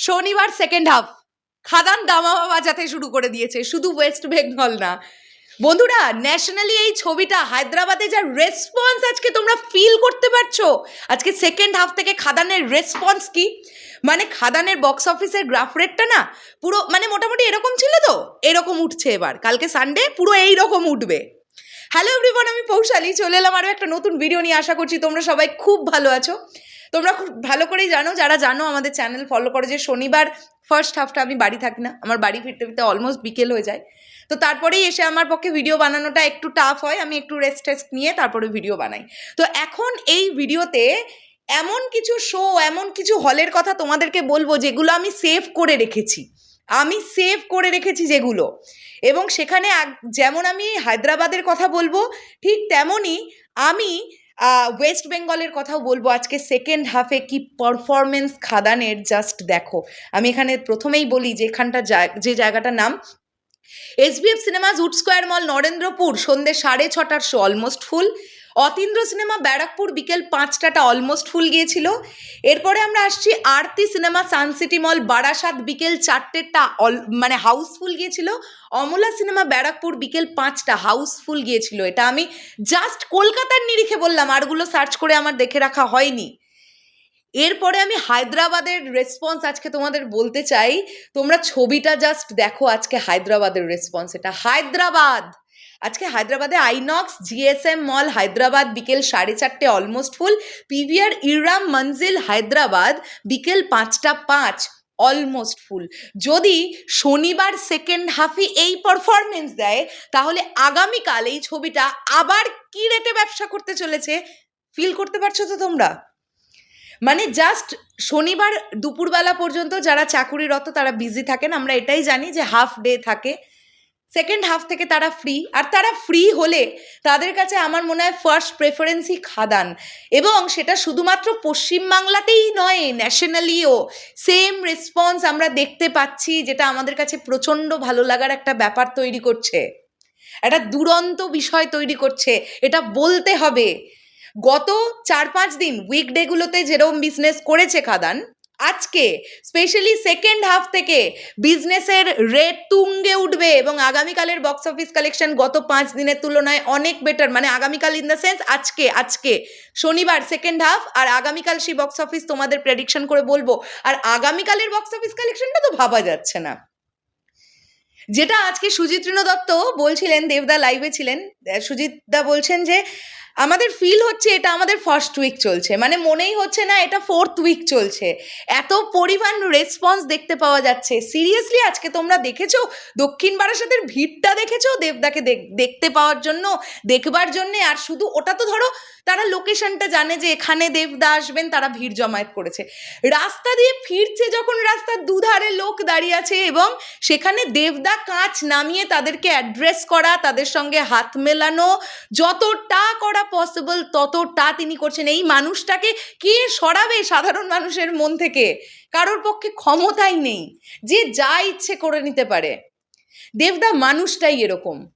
শনিবার second half খাদান দামামা বাজাতে শুরু করে দিয়েছে, শুধু ওয়েস্ট বেঙ্গল না। বন্ধুরা ন্যাশনালি এই ছবিটা হায়দ্রাবাদে যা রেসপন্স আজকে তোমরা ফিল করতে পারছ। আজকে সেকেন্ড হাফ থেকে খাদানের রেসপন্স কি? মানে খাদানের বক্স অফিসের গ্রাফ রেটটা না, পুরো মানে মোটামুটি এরকম ছিল তো? এরকম উঠছে এবার। কালকে সানডে পুরো এই রকম উঠবে। হ্যালো এভরিওয়ান আমি পৌশালী। চলে এলাম আরও একটা নতুন ভিডিও নিয়ে। আশা করছি তোমরা সবাই খুব ভালো আছো। তোমরা খুব ভালো করেই জানো, যারা জানো আমাদের চ্যানেল ফলো করো যে শনিবার ফার্স্ট হাফটা আমি বাড়ি থাকি না, আমার বাড়ি ফিরতে ফিরতে অলমোস্ট বিকেল হয়ে যায়। তো তারপরেই এসে আমার পক্ষে ভিডিও বানানোটা একটু টাফ হয়, আমি একটু রেস্ট টেস্ট নিয়ে তারপরে ভিডিও বানাই। তো এখন এই ভিডিওতে এমন কিছু শো এমন কিছু হলের কথা তোমাদেরকে বলব যেগুলো আমি সেভ করে রেখেছি। আমি সেভ করে রেখেছি যেগুলো। এবং সেখানে যেমন আমি হায়দ্রাবাদের কথা বলব, ঠিক তেমনই আমি ওয়েস্ট বেঙ্গলের কথাও বলব। আজকে সেকেন্ড হাফে কি পারফরমেন্স খাদানের জাস্ট দেখো। আমি এখানে প্রথমেই বলি যে এখানটা যে জায়গাটার নাম SVF cinemas Wood Square Mall Narendrapur. সন্ধ্যে সাড়ে ছটার show almost full Atindra cinema Barrackpore বিকেল পাঁচটাটা অলমোস্ট ফুল গিয়েছিল। এরপরে আমরা আসছি Aarti cinema Suncity mall Barasat বিকেল চারটেরটা অল মানে হাউসফুল গিয়েছিল। অমলা সিনেমা ব্যারাকপুর বিকেল পাঁচটা হাউসফুল গিয়েছিল। এটা আমি জাস্ট কলকাতার নিরিখে বললাম, আরগুলো সার্চ করে আমার দেখে রাখা হয়নি। এরপরে আমি হায়দ্রাবাদের রেসপন্স আজকে তোমাদের বলতে চাই। তোমরা ছবিটা জাস্ট দেখো আজকে হায়দ্রাবাদের রেসপন্স এটা হায়দ্রাবাদ। আজকে হায়দ্রাবাদে আইনক্স, জিএসএম মল, হায়দ্রাবাদ বিকেল সাড়ে চারটে almost full PVR Irrum Manzil, Hyderabad বিকেল পাঁচটা পাঁচ অলমোস্ট ফুল যদি শনিবার সেকেন্ড হাফে এই পারফরমেন্স দেয়, তাহলে আগামীকাল এই ছবিটা আবার কি রেটে ব্যবসা করতে চলেছে? ফিল করতে পারছ তো তোমরা? মানে জাস্ট শনিবার দুপুরবেলা পর্যন্ত যারা চাকুরিরত, তারা বিজি থাকেন, আমরা এটাই জানি যে হাফ ডে থাকে। সেকেন্ড হাফ থেকে তারা ফ্রি আর তারা ফ্রি হলে তাদের কাছে আমার মনে হয় ফার্স্ট প্রেফারেন্সই খাদান। এবং সেটা শুধুমাত্র পশ্চিমবাংলাতেই নয় ন্যাশনালিও সেম রেসপন্স আমরা দেখতে পাচ্ছি, যেটা আমাদের কাছে প্রচণ্ড ভালো লাগার একটা ব্যাপার তৈরি করছে। একটা দুরন্ত বিষয় তৈরি করছে, এটা বলতে হবে। গত চার পাঁচ দিন উইকডেগুলোতে যেরকম বিজনেস করেছে খাদান আজকে স্পেশালি সেকেন্ড হাফ থেকে বিজনেসের রেট তুঙ্গে উঠবে এবং আগামীকালের বক্স অফিস কালেকশন গত পাঁচ দিনের তুলনায় অনেক বেটার মানে আগামীকাল ইন দ্য সেন্স আজকে আজকে। শনিবার সেকেন্ড হাফ আর আগামীকাল সেই বক্স অফিস তোমাদের প্রেডিকশন করে বলব। আর আগামীকালের বক্স অফিস কালেকশনটা তো ভাবা যাচ্ছে না। যেটা আজকে সুজিত দত্ত বলছিলেন, দেবদা লাইভে ছিলেন, সুজিত দা বলছেন যে আমাদের ফিল হচ্ছে এটা আমাদের ফার্স্ট উইক চলছে। মানে মনেই হচ্ছে না এটা ফোর্থ উইক চলছে। এত পরিমাণ রেসপন্স দেখতে পাওয়া যাচ্ছে। সিরিয়াসলি আজকে তোমরা দেখেছ? দক্ষিণ বারাসাতের ভিড়টা দেখেছ? দেবদাকে দেখ- দেখতে পাওয়ার জন্য, দেখবার জন্যে। আর শুধু ওটা তো ধরো, তারা লোকেশনটা জানে যে এখানে দেবদা আসবেন, তারা ভিড় জমায়েত করেছে। রাস্তা দিয়ে ফিরছে যখন রাস্তার দুধারে লোক দাঁড়িয়ে আছে এবং সেখানে দেবদা কাঁচ নামিয়ে তাদেরকে অ্যাড্রেস করা, তাদের সঙ্গে হাত মেলানো, যতটা করা পসিবল ততটা তিনি করছেন? এই মানুষটাকে কে সরাবে সাধারণ মানুষের মন থেকে? কারোর পক্ষে ক্ষমতাই নেই। যে যা ইচ্ছে করে নিতে পারে। দেবদা মানুষটাই এরকম।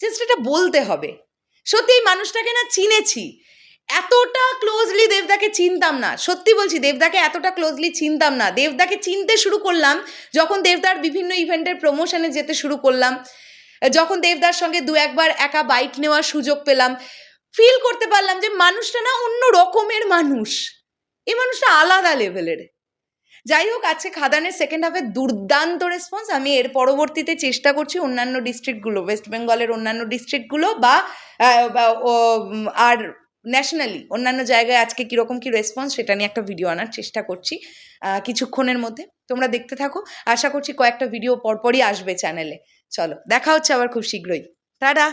জাস্ট এটা বলতে হবে। সত্যি এই মানুষটাকে না চিনেছি। এতটা ক্লোজলি দেবদাকে চিনতাম না। সত্যি বলছি, দেবদাকে এতটা ক্লোজলি চিনতাম না। দেবদাকে চিনতে শুরু করলাম, যখন দেবদার বিভিন্ন ইভেন্টের প্রমোশনে যেতে শুরু করলাম। যখন দেবদার সঙ্গে দু একবার একা বাইক নেওয়ার সুযোগ পেলাম ফিল করতে পারলাম যে মানুষটা না অন্য রকমের মানুষ। এই মানুষটা আলাদা লেভেলের যাই হোক, আজকে খাদানের সেকেন্ড হাফে দুর্দান্ত রেসপন্স আমি এর পরবর্তীতে চেষ্টা করছি অন্যান্য ডিস্ট্রিক্টগুলো ওয়েস্ট বেঙ্গলের অন্যান্য ডিস্ট্রিক্টগুলো বা আর ন্যাশনালি অন্যান্য জায়গায় আজকে কীরকম কী রেসপন্স সেটা নিয়ে একটা ভিডিও আনার চেষ্টা করছি কিছুক্ষণের মধ্যে। তোমরা দেখতে থাকো। আশা করছি কয়েকটা ভিডিও পরপরই আসবে চ্যানেলে চলো দেখা হচ্ছে আবার খুব শীঘ্রই। টাটা!